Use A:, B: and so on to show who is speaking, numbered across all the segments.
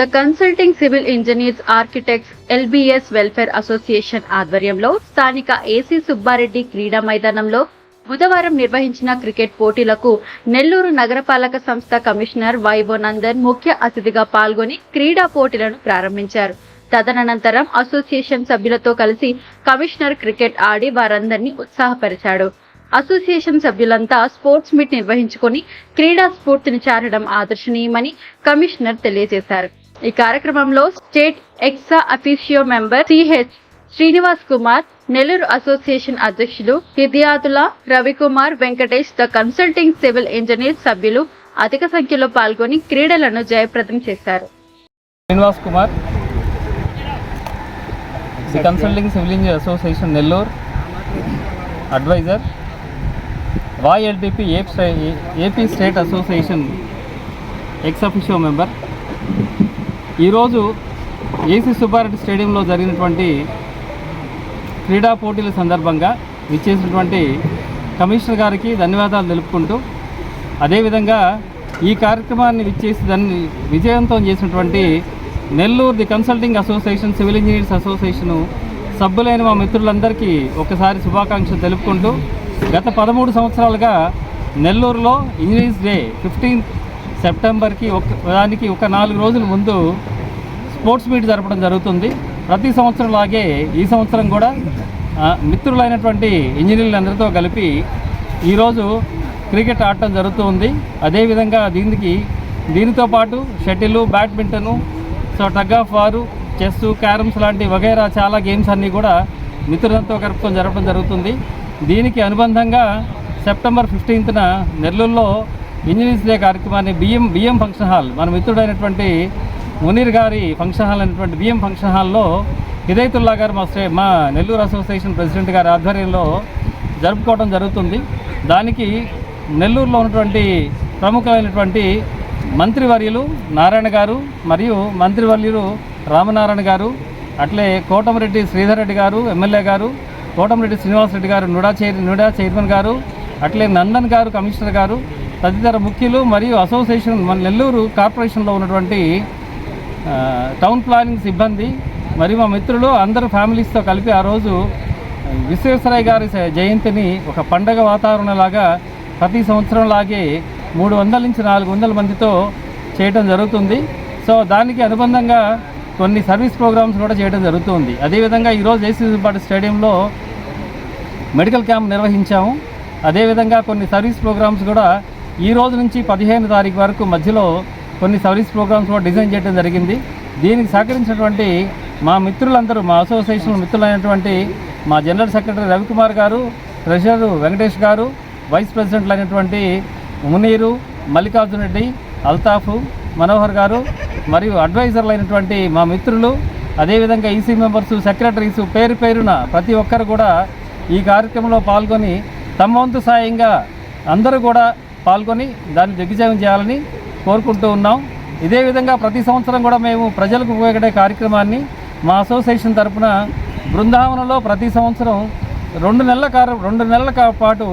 A: The consulting civil engineers architects LBS welfare association ఆధ్వర్యంలో స్థానిక AC Subbareddy క్రీడా మైదానంలో బుధవారం నిర్వహించిన క్రికెట్ పోటీలకు నెల్లూరు నగరపాలక సంస్థ కమిషనర్ వైవో నందన్ ముఖ్య అతిథిగా పాల్గొని క్రీడా పోటీలను ప్రారంభించారు. తదనంతరం అసోసియేషన్ సభ్యులతో కలిసి కమిషనర్ క్రికెట్ ఆడి వారందరినీ ఉత్సాహపరిచాడు. అసోసియేషన్ సభ్యులంతా స్పోర్ట్స్ మీట్ నిర్వహించుకొని క్రీడా స్ఫూర్తిని చేరడం ఆదర్శనీయమని కమిషనర్ తెలియజేశారు. ఈ కార్యక్రమంలో state ex officio member CH Srinivas Kumar Nellore association అధ్యక్షులు Hidayatulla Ravikumar Venkatesh the consulting civil engineer సభ్యులు అధిక సంఖ్యలో పాల్గొని క్రీడలను జయప్రదం చేశారు.
B: Srinivas Kumar. The consulting civil engineer association Nellore adviser. Y LTP AP state association ex officio member ఈరోజు AC Subbareddy స్టేడియంలో జరిగినటువంటి క్రీడా పోటీల సందర్భంగా ఇచ్చేసినటువంటి కమిషనర్ గారికి ధన్యవాదాలు తెలుపుకుంటూ అదేవిధంగా ఈ కార్యక్రమాన్ని విచ్చేసి దాన్ని విజయవంతం చేసినటువంటి Nellore the consulting association civil engineers association సభ్యులైన మా మిత్రులందరికీ ఒకసారి శుభాకాంక్షలు తెలుపుకుంటూ గత పదమూడు సంవత్సరాలుగా నెల్లూరులో ఇంజనీర్స్ డే ఫిఫ్టీన్త్ సెప్టెంబర్కి ఒక దానికి ఒక నాలుగు రోజుల ముందు స్పోర్ట్స్ మీట్ జరపడం జరుగుతుంది. ప్రతి సంవత్సరం లాగే ఈ సంవత్సరం కూడా మిత్రులైనటువంటి ఇంజనీర్లందరితో కలిపి ఈరోజు క్రికెట్ ఆడటం జరుగుతుంది. అదేవిధంగా దీనికి దీనితో పాటు shuttle badminton so tug of వారు చెస్ క్యారమ్స్ లాంటి వగైరా చాలా గేమ్స్ అన్నీ కూడా మిత్రులతో కలుపుకొని జరపడం జరుగుతుంది. దీనికి అనుబంధంగా సెప్టెంబర్ ఫిఫ్టీన్త్న నెల్లూరులో ఇంజనీర్స్ డే కార్యక్రమాన్ని బిఎం బిఎం ఫంక్షన్ హాల్ మన మిత్రుడైనటువంటి మునీర్ గారి ఫంక్షన్ హాల్ అయినటువంటి బిఎం ఫంక్షన్ హాల్లో హిదయతుల్లా గారు మా స్టే మా నెల్లూరు అసోసియేషన్ ప్రెసిడెంట్ గారి ఆధ్వర్యంలో జరుపుకోవడం జరుగుతుంది. దానికి నెల్లూరులో ఉన్నటువంటి ప్రముఖమైనటువంటి మంత్రివర్యులు నారాయణ గారు మరియు మంత్రివర్యులు రామనారాయణ గారు అట్లే కోటమిరెడ్డి శ్రీధర్ రెడ్డి గారు ఎమ్మెల్యే గారు కోటమిరెడ్డి శ్రీనివాసరెడ్డి గారు నుడా చైర్ నుడా చైర్మన్ గారు అట్లే నందన్ గారు కమిషనర్ గారు తదితర ముఖ్యులు మరియు అసోసియేషన్ మన నెల్లూరు కార్పొరేషన్లో ఉన్నటువంటి టౌన్ ప్లానింగ్ సిబ్బంది మరియు మా మిత్రులు అందరూ ఫ్యామిలీస్తో కలిపి ఆ రోజు విశ్వేశ్వరయ్య గారి జయంతిని ఒక పండగ వాతావరణంలాగా ప్రతి సంవత్సరం లాగే మూడు వందల నుంచి నాలుగు వందల మందితో చేయడం జరుగుతుంది. సో దానికి అనుబంధంగా కొన్ని సర్వీస్ ప్రోగ్రామ్స్ కూడా చేయడం జరుగుతుంది. అదేవిధంగా ఈరోజు ఏసీపాటి స్టేడియంలో మెడికల్ క్యాంప్ నిర్వహించాము. అదేవిధంగా కొన్ని సర్వీస్ ప్రోగ్రామ్స్ కూడా ఈ రోజు నుంచి పదిహేను తారీఖు వరకు మధ్యలో కొన్ని సర్వీస్ ప్రోగ్రామ్స్ కూడా డిజైన్ చేయడం జరిగింది. దీనికి సహకరించినటువంటి మా మిత్రులందరూ మా అసోసియేషన్ మిత్రులైనటువంటి మా జనరల్ సెక్రటరీ రవికుమార్ గారు ట్రెషరర్ వెంకటేష్ గారు వైస్ ప్రెసిడెంట్లు అయినటువంటి మునీరు మల్లికార్జున రెడ్డి అల్తాఫ్ మనోహర్ గారు మరియు అడ్వైజర్లు అయినటువంటి మా మిత్రులు అదేవిధంగా ఈసీ మెంబర్స్ సెక్రటరీస్ పేరు పేరున ప్రతి ఒక్కరు కూడా ఈ కార్యక్రమంలో పాల్గొని తమ వంతు సాయంగా అందరూ కూడా పాల్గొని దాన్ని దిగ్విజయం చేయాలని కోరుకుంటూ ఉన్నాం. ఇదే విధంగా ప్రతి సంవత్సరం కూడా మేము ప్రజలకు ఉపయోగపడే కార్యక్రమాన్ని మా అసోసియేషన్ తరపున బృందావనంలో ప్రతి సంవత్సరం రెండు నెలల కారు రెండు నెలల పాటు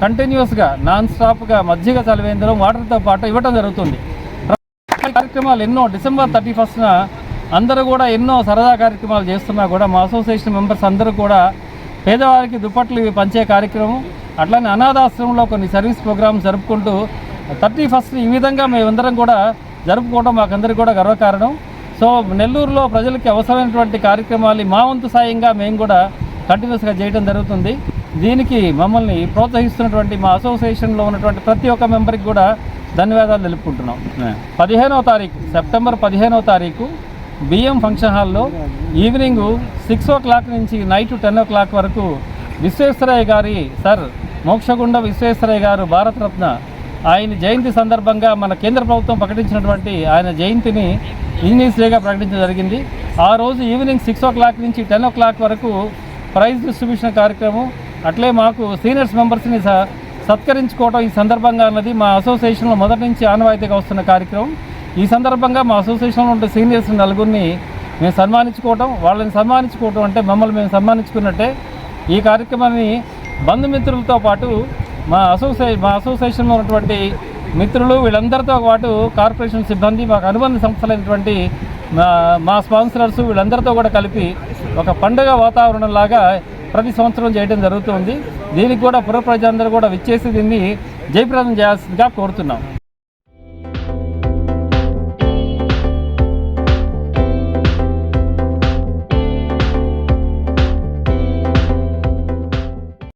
B: కంటిన్యూస్గా నాన్ స్టాప్గా మజ్జిగ చలివేంద్రం వాటర్తో పాటు ఇవ్వడం జరుగుతుంది. కార్యక్రమాలు ఎన్నో డిసెంబర్ థర్టీ ఫస్ట్న అందరూ కూడా ఎన్నో సరదా కార్యక్రమాలు చేస్తున్నా కూడా మా అసోసియేషన్ మెంబర్స్ అందరూ కూడా పేదవారికి దుప్పట్లు పంచే కార్యక్రమం అట్లానే అనాథాశ్రమంలో కొన్ని సర్వీస్ ప్రోగ్రామ్స్ జరుపుకుంటూ థర్టీ ఫస్ట్ ఈ విధంగా మేమందరం కూడా జరుపుకోవడం మాకందరికీ కూడా గర్వకారణం. సో నెల్లూరులో ప్రజలకి అవసరమైనటువంటి కార్యక్రమాలు మా వంతు సాయంగా మేము కూడా కంటిన్యూస్గా చేయడం జరుగుతుంది. దీనికి మమ్మల్ని ప్రోత్సహిస్తున్నటువంటి మా అసోసియేషన్లో ఉన్నటువంటి ప్రతి ఒక్క మెంబర్కి కూడా ధన్యవాదాలు తెలుపుకుంటున్నాం. పదిహేనవ తారీఖు సెప్టెంబర్ పదిహేనవ తారీఖు బిఎం ఫంక్షన్ హాల్లో ఈవినింగ్ సిక్స్ ఓ క్లాక్ నుంచి నైట్ టెన్ ఓ క్లాక్ వరకు విశ్వేశ్వరయ్య గారి సార్ మోక్షగుండ విశ్వేశ్వరయ్య గారు భారతరత్న ఆయన జయంతి సందర్భంగా మన కేంద్ర ప్రభుత్వం ప్రకటించినటువంటి ఆయన జయంతిని ఇంజనీర్స్ డేగా ప్రకటించడం జరిగింది. ఆ రోజు ఈవినింగ్ సిక్స్ ఓ క్లాక్ నుంచి టెన్ ఓ క్లాక్ వరకు ప్రైజ్ డిస్ట్రిబ్యూషన్ కార్యక్రమం అట్లే మాకు సీనియర్స్ మెంబర్స్ని స సత్కరించుకోవడం ఈ సందర్భంగా అన్నది మా అసోసియేషన్లో మొదటి నుంచి ఆనవాయితీగా వస్తున్న కార్యక్రమం. ఈ సందర్భంగా మా అసోసియేషన్లో ఉండే సీనియర్స్ నలుగురిని మేము సన్మానించుకోవటం వాళ్ళని సన్మానించుకోవటం అంటే మమ్మల్ని మేము సన్మానించుకున్నట్టే ఈ కార్యక్రమాన్ని బంధుమిత్రులతో పాటు మా అసోసియే మా అసోసియేషన్లో ఉన్నటువంటి మిత్రులు వీళ్ళందరితో పాటు కార్పొరేషన్ సిబ్బంది మాకు అనుబంధ సంస్థలైనటువంటి మా మా స్పాన్సరర్స్ వీళ్ళందరితో కూడా కలిపి ఒక పండుగ వాతావరణం లాగా ప్రతి సంవత్సరం చేయడం జరుగుతుంది దీనికి కూడా పుర ప్రజలందరూ కూడా విచ్చేసి దీన్ని జయప్రదం చేయాల్సిందిగా కోరుతున్నాం.